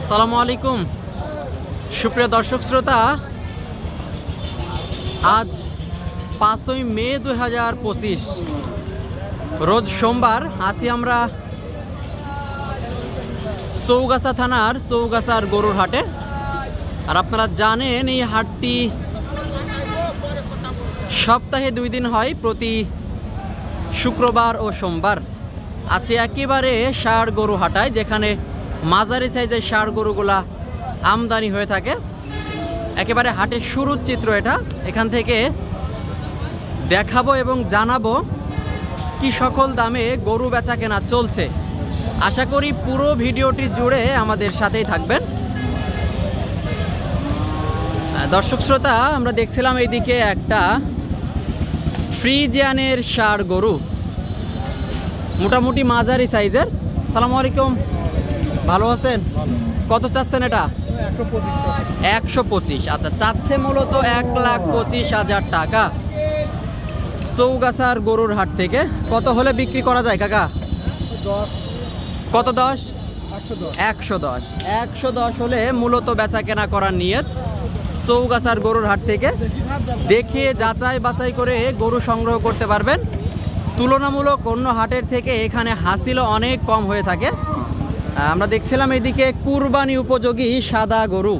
আসসালামু আলাইকুম। সুপ্রিয় দর্শক শ্রোতা, আজ পাঁচই মে দু হাজার পঁচিশ, রোজ সোমবার আসি আমরা চৌগাছা থানার চৌগাছার গরুর হাটে। আর আপনারা জানেন, এই হাটটি সপ্তাহে দুই দিন হয় প্রতি শুক্রবার ও সোমবার। আছে একেবারে ষাড় গরু হাটায়, যেখানে মাঝারি সাইজের ষাড় গরুগুলা আমদানি হয়ে থাকে। একেবারে হাটের শুরুর চিত্র এটা। এখান থেকে দেখাবো এবং জানাব কি সকল দামে গরু বেচা কেনা চলছে। আশা করি পুরো ভিডিওটি জুড়ে আমাদের সাথেই থাকবেন। দর্শক শ্রোতা, আমরা দেখছিলাম এইদিকে একটা ফ্রিজিয়ানের ষাড় গরু। মোটামুটি মাঝারি সাইজের। সালাম আলাইকুম। ভালো আছেন? কত চাচ্ছেন এটা? একশো পঁচিশ। আচ্ছা চাচ্ছে মূলত এক লাখ পঁচিশ হাজার টাকা। চৌগাছার গরুর হাট থেকে কত হলে বিক্রি করা যায়, কাকা? কত দশ? একশো দশ। একশো দশ হলে মূলত বেচা কেনা করার নিয়ত। চৌগাছার গরুর হাট থেকে দেখে যাচাই বাছাই করে গরু সংগ্রহ করতে পারবেন। তুলনামূলক অন্য হাটের থেকে এখানে হাসিলও অনেক কম হয়ে থাকে। আমরা দেখছিলাম এদিকে কুরবানি উপযোগী সাদা গরু,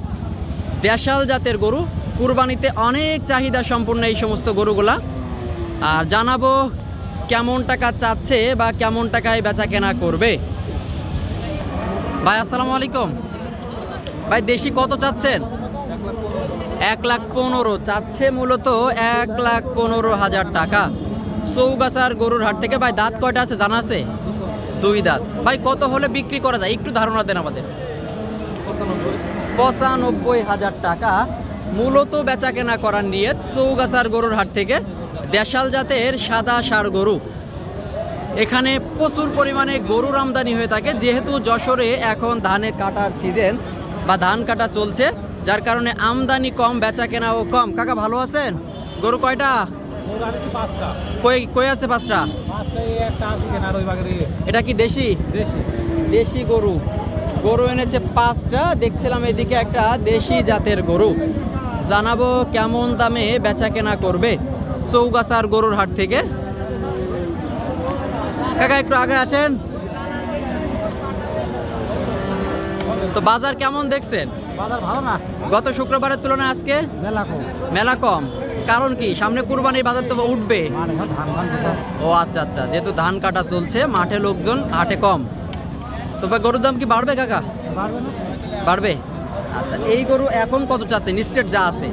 দেশাল জাতের গরু। কুরবানিতে অনেক চাহিদা সম্পূর্ণ এই সমস্ত গরুগুলা। আর জানাব কেমন টাকা চাচ্ছে বা কেমন টাকায় বেচা কেনা করবে। ভাই, আসসালামু আলাইকুম। ভাই, দেশি কত চাচ্ছেন? এক লাখ পনেরো। চাচ্ছে মূলত এক লাখ পনেরো হাজার টাকা। চৌগাছার গরুর হাট থেকে, ভাই, দাঁত কয়টা আছে জানা আছে? দুই দাঁত। ভাই কত হলে বিক্রি করা যায়? একটু ধারণা দেন আমাদের। পঁচানব্বই হাজার টাকা মূলত বেচা কেনা করার নিয়ে চৌগাছার গরুর হাট থেকে দেশাল জাতের সাদা সার গরু। এখানে প্রচুর পরিমাণে গরুর আমদানি হয়ে থাকে যেহেতু যশোরে এখন ধানের কাটার সিজন বা ধান কাটা চলছে যার কারণে আমদানি কম বেচা কেনাও কম। কাকা ভালো আছেন? গরু কয়টা? কই কই আছে পাঁচটা? এটা কি দেশি? দেশি। গরু। গরু এনেছে পাঁচটা। দেখছিলাম এদিকে একটা দেশি জাতের গরু। জানাব কেমন দামে বেচা কেনা করবে চৌগাছার গরুর হাট থেকে। কাকা একটু আগে আসেন। তো বাজার কেমন দেখছেন? বাজার ভালো না। গত শুক্রবারের তুলনায় আজকে মেলা কম। মেলা কম। কারণ কি? সামনে কুরবানির বাজার তো উঠবে। মানে ও আচ্ছা আচ্ছা। যেহেতু ধান কাটা চলছে মাঠে লোকজন হাটে কম। তবে গরুর দাম কি বাড়বে কাকা? বাড়বে আচ্ছা এই গরু এখন কত চাচ্ছে? নিস্টেট যা আছে।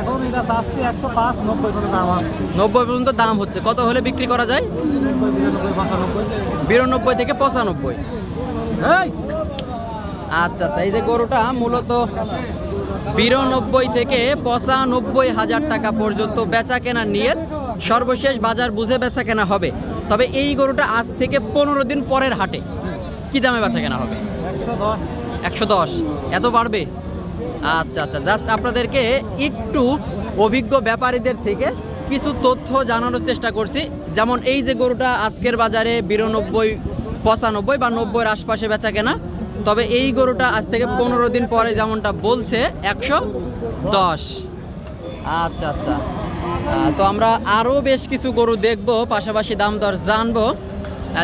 এখন এটা চাচ্ছি একশো পাঁচ নব্বই করে দাম আছে নব্বই পর্যন্ত দাম হচ্ছে। কত হলে বিক্রি করা যায়? বিরানব্বই থেকে পঁচানব্বই। আচ্ছা আচ্ছা। এই যে গরুটা মূলত বিরানব্বই থেকে পঁচানব্বই হাজার টাকা পর্যন্ত বেচা কেনা নিয়ে সর্বশেষ বাজার বুঝে বেচা কেনা হবে। তবে এই গরুটা আজ থেকে পনেরো দিন পরের হাটে। কি দামে বেচা কেনা হবে? একশো দশ। এত বাড়বে? আচ্ছা আচ্ছা। জাস্ট আপনাদেরকে একটু অভিজ্ঞ ব্যাপারীদের থেকে কিছু তথ্য জানানোর চেষ্টা করছি। যেমন এই যে গরুটা আজকের বাজারে বিরানব্বই, পঁচানব্বই বা নব্বইয়ের আশপাশে বেচা কেনা তবে এই গরুটা আজ থেকে পনেরো দিন পরে যেমনটা বলছে, একশো দশ। আচ্ছা আচ্ছা। তো আমরা আরও বেশ কিছু গরু দেখব, পাশাপাশি দাম দর জানব।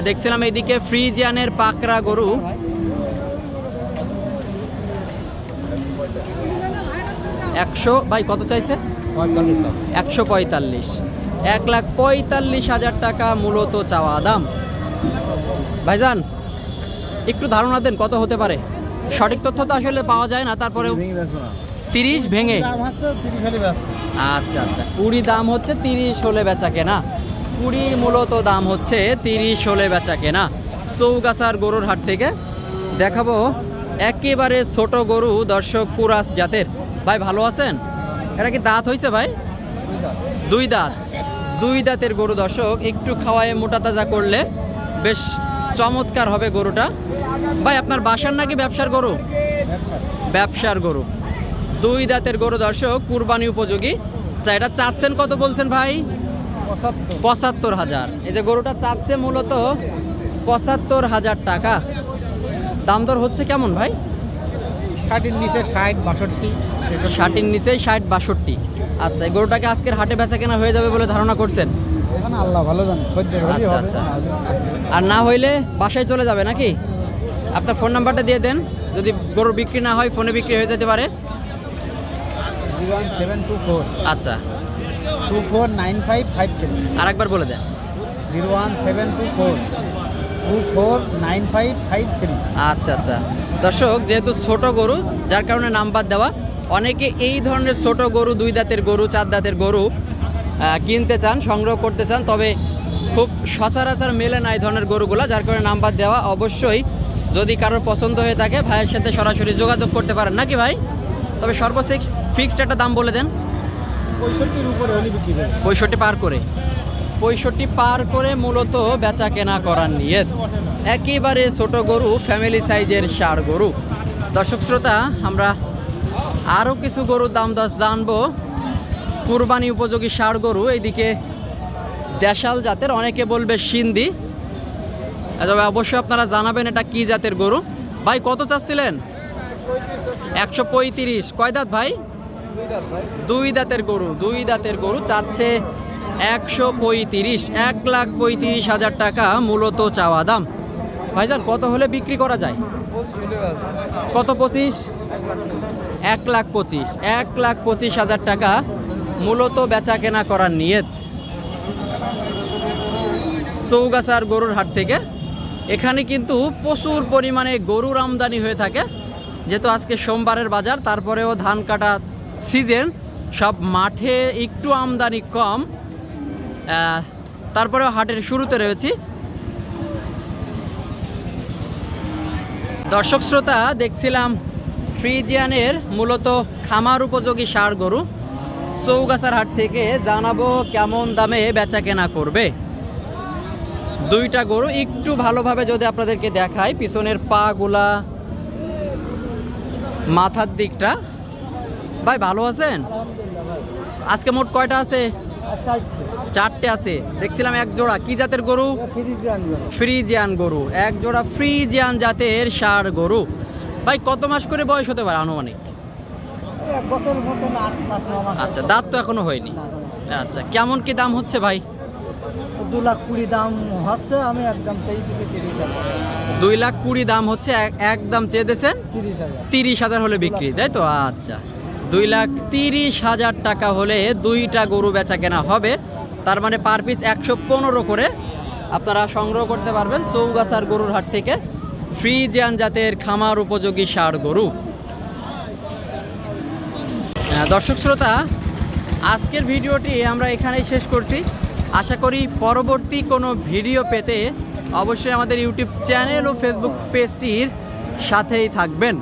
দেখছিলাম এইদিকে ফ্রিজিয়ানের পাকড়া গরু। একশো, ভাই, কত চাইছে? একশো পঁয়তাল্লিশ। এক লাখ পঁয়তাল্লিশ হাজার টাকা মূলত চাওয়া দাম। ভাইজান একটু ধারণা দেন কত হতে পারে। সঠিক তথ্য তো আসলে পাওয়া যায় না তারপরেও তিরিশ ভেঙে আচ্ছা আচ্ছা। কুড়ি দাম হচ্ছে তিরিশ হলে বেচা কেনা। কুড়ি মূলত দাম হচ্ছে তিরিশ হলে বেচা কেনা। চৌগাছার গরুর হাট থেকে দেখাবো একেবারে ছোট গরু দর্শক কুরাস জাতের। ভাই ভালো আছেন? এটা কি দাঁত হয়েছে ভাই? দুই দাঁত। দুই দাঁতের গরু দর্শক একটু খাওয়ায় মোটা তাজা করলে বেশ চমৎকার হবে গরুটা। ভাই আপনার বাসার নাকি ব্যবসার গরু? ব্যবসার গরু। দুই দাঁতের গরু দর্শক কুরবানি উপযোগী। তা এটা চাচ্ছেন কত বলছেন ভাই? পঁচাত্তর। পঁচাত্তর হাজার। এই যে গরুটা চাচ্ছে মূলত পঁচাত্তর হাজার টাকা। দাম দর হচ্ছে কেমন ভাই? ষাটের নিচে ষাট বাষট্টি ষাটের নিচে ষাট বাষট্টি। আচ্ছা এই গরুটাকে আজকের হাটে বেচা কেনা হয়ে যাবে বলে ধারণা করছেন? এখন আল্লাহ ভালো জানে আচ্ছা, আচ্ছা। আর না হইলে বাসায় চলে যাবে নাকি? আপনার ফোন নাম্বারটা দিয়ে দেন যদি গরু বিক্রি না হয় ফোনে বিক্রি হয়ে যেতে পারে। আচ্ছা। Two four nine five five three আরেকবার বলে দেন। Zero one seven two four two four nine five five three আচ্ছা আচ্ছা। দর্শক যেহেতু ছোট গরু যার কারণে নাম্বার দেওয়া অনেকে এই ধরনের ছোট গরু দুই দাঁতের গরু চার দাঁতের গরু কিনতে চান সংগ্রহ করতে চান তবে খুব সচরাচর মেলে না এই ধরনের গরুগুলো যার কারণে নাম্বার দেওয়া অবশ্যই যদি কারোর পছন্দ হয়ে থাকে ভাইয়ের সাথে সরাসরি যোগাযোগ করতে পারেন। নাকি ভাই? তবে সর্বশেষ ফিক্সড একটা দাম বলে দেন। পঁয়ষট্টির উপরে হলে বিক্রি করে পঁয়ষট্টি পার করে। পঁয়ষট্টি পার করে মূলত বেচা কেনা করার নিয়ে একেবারে ছোট গরু ফ্যামিলি সাইজের সার গরু। দর্শক শ্রোতা আমরা আরও কিছু গরুর দাম দশ জানব। কুরবানি উপযোগী সার গরু, এইদিকে দেশাল জাতের, অনেকে বলবে সিন্ধি। তবে অবশ্যই আপনারা জানাবেন এটা কি জাতের গরু। ভাই, কত চাচ্ছিলেন? একশো পঁয়ত্রিশ। কয় দাঁত ভাই? দুই দাঁতের গরু, দুই দাঁতের গরু চাচ্ছে একশো পঁয়ত্রিশ, এক লাখ পঁয়ত্রিশ হাজার টাকা মূলত চাওয়া দাম। ভাইজান, কত হলে বিক্রি করা যায়? কত পঁচিশ? এক লাখ পঁচিশ, এক লাখ পঁচিশ হাজার টাকা মূলত বেচা কেনা করার নিয়ত। চৌগাছার গরুর হাট থেকে। এখানে কিন্তু প্রচুর পরিমাণে গরুর আমদানি হয়ে থাকে। যেহেতু আজকে সোমবারের বাজার, তারপরেও ধান কাটা সিজন, সব মাঠে একটু আমদানি কম। তারপরেও হাটের শুরুতে রয়েছি। দর্শক শ্রোতা, দেখছিলাম ফ্রিজিয়ানের মূলত খামার উপযোগী সার গরু। চৌগাছার হাট থেকে জানাব কেমন দামে বেচা কেনা করবে। দুইটা গরু একটু ভালোভাবে যদি আপনাদেরকে দেখাই পিছনের পাগুলা মাথার দিকটা। ভাই ভালো আছেন? আজকে মোট কয়টা আছে? চারটে আছে। দেখছিলাম এক জোড়া। কি জাতের গরু? ফ্রিজিয়ান গরু। এক জোড়া ফ্রিজিয়ান জাতের সার গরু। ভাই কত মাস করে বয়স হতে পারে আনুমানিক এক বছর মতন আট মাস ন মাস আচ্ছা দাঁত তো এখনও হয়নি। আচ্ছা কেমন কি দাম হচ্ছে ভাই? দু লাখ কুড়ি দাম হচ্ছে আমি একদম চাই দিচ্ছি তিরিশ হাজার। দুই লাখ কুড়ি দাম হচ্ছে এক- একদম চেয়ে দিয়েছেন? তিরিশ হাজার। হলে বিক্রি তাই তো? আচ্ছা দুই লাখ তিরিশ হাজার টাকা হলে দুইটা গরু বেচা কেনা হবে। তার মানে পার পিস একশো পনেরো করে আপনারা সংগ্রহ করতে পারবেন চৌগাছার গরুর হাট থেকে। ফ্রিজিয়ান জাতের খামার উপযোগী সার গরু। দর্শক শ্রোতা, আজকের ভিডিওটি আমরা এখানেই শেষ করছি। আশা করি পরবর্তী কোনো ভিডিও পেতে অবশ্যই আমাদের ইউটিউব চ্যানেল ও ফেসবুক পেজটির সাথেই থাকবেন।